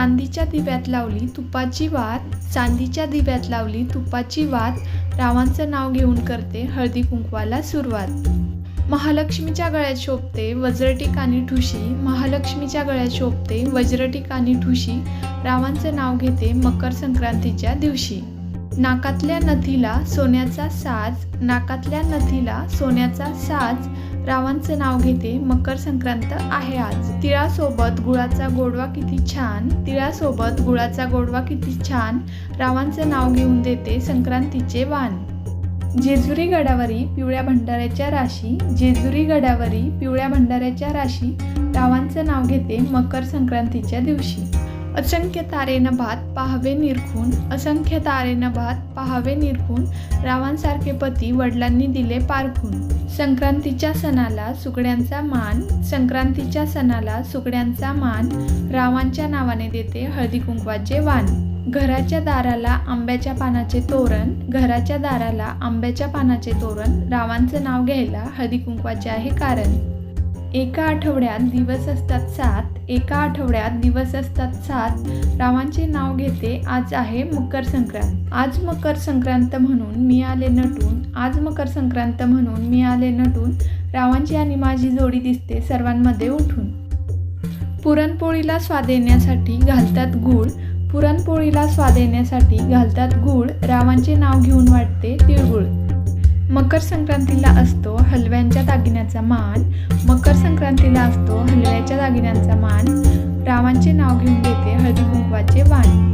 चांदीच्या दिव्यात लावली तुपाची वात चांदीच्या दिव्यात लावली तुपाची वात रावांचं नाव घेऊन करते हळदी कुंकवाला सुरुवात. महालक्ष्मीच्या गळ्यात शोभते वज्रटीक आणि ठुशी महालक्ष्मीच्या गळ्यात शोभते वज्रटीक आणि ठुशी रावांचं नाव घेते मकर संक्रांतीच्या दिवशी. नाकातल्या नथीला सोन्याचा साज नाकातल्या नथीला सोन्याचा साज रावांचं नाव घेते मकर संक्रांत आहे आज. तिळासोबत गुळाचा गोडवा किती छान तिळासोबत गुळाचा गोडवा किती छान रावांचं नाव घेऊन देते संक्रांतीचे वाण. जेजुरी गडावरी पिवळ्या भंडाऱ्याच्या राशी जेजुरी गडावरी पिवळ्या भंडाऱ्याच्या राशी रावांचं नाव घेते मकर संक्रांतीच्या दिवशी. असंख्य तारे नभात पाहावे निरखून असंख्य तारे नभात पाहावे निरखून रावांसारखे पती वडिलांनी दिले पारखून. संक्रांतीच्या सणाला सुकड्यांचा मान संक्रांतीच्या सणाला सुकड्यांचा मान रावांच्या नावाने देते हळदी कुंकवाचे वाण. घराच्या दाराला आंब्याच्या पानाचे तोरण घराच्या दाराला आंब्याच्या पानाचे तोरण रावांचं नाव घ्यायला हळदी कुंकवाचे आहे कारण. एका आठवड्यात दिवस असतात सात एका आठवड्यात दिवस असतात सात. रावांचे नाव घेते आज आहे मकर संक्रांत. आज मकर संक्रांत म्हणून मी आले नटून. आज मकर संक्रांत म्हणून मी आले नटून. रावांची आणि माझी जोडी दिसते सर्वांमध्ये उठून. पुरणपोळीला स्वाद येण्यासाठी घालतात गूळ. पुरणपोळीला स्वाद येण्यासाठी घालतात गूळ. रावांचे नाव घेऊन वाटते तिळगुळ. मकर संक्रांतीला असतो हलव्यांच्या दागिन्याचा मान. मकर संक्रांतीला असतो हलव्याच्या दागिन्यांचा मान. रावांचे नाव घेऊन देते हळदी कुंकवाचे वाण.